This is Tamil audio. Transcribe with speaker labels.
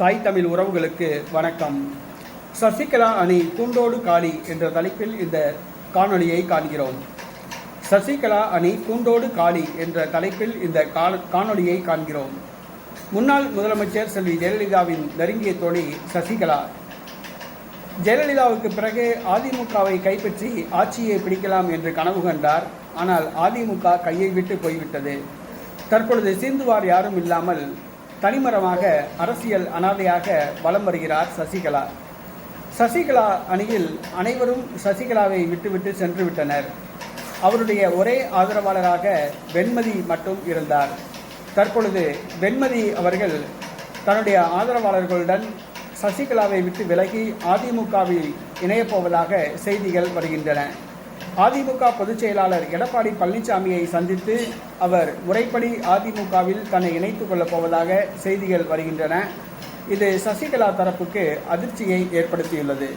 Speaker 1: தாய் தமிழ் உறவுகளுக்கு வணக்கம். சசிகலா அணி கூண்டோடு காளி என்ற தலைப்பில் இந்த காணொளியை காண்கிறோம். சசிகலா அணி கூண்டோடு காளி என்ற தலைப்பில் இந்த காணொளியை காண்கிறோம். முன்னாள் முதலமைச்சர் செல்வி ஜெயலலிதாவின் நெருங்கிய தோழி சசிகலா. ஜெயலலிதாவுக்கு பிறகு அதிமுகவை கைப்பற்றி ஆட்சியை பிடிக்கலாம் என்று கனவு கண்டார். ஆனால் அதிமுக கையை விட்டு போய்விட்டது. தற்பொழுது சீந்துவார் யாரும் இல்லாமல் தனிமரமாக அரசியல் அனாதையாக வலம் வருகிறார் சசிகலா. சசிகலா அணியில் அனைவரும் சசிகலாவை விட்டுவிட்டு சென்று விட்டனர். அவருடைய ஒரே ஆதரவாளராக வெண்மதி மட்டும் இருந்தார். தற்பொழுது வெண்மதி அவர்கள் தன்னுடைய ஆதரவாளர்களுடன் சசிகலாவை விட்டு விலகி அதிமுகவில் இணையப் போவதாக செய்திகள் வருகின்றன. அதிமுக பொதுச் செயலாளர் எடப்பாடி பழனிசாமியை சந்தித்து அவர் முறைப்படி அதிமுகவில் தன்னை இணைத்துக் கொள்ளப் போவதாக செய்திகள் வருகின்றன. இது சசிகலா தரப்புக்கு அதிர்ச்சியை ஏற்படுத்தியுள்ளது.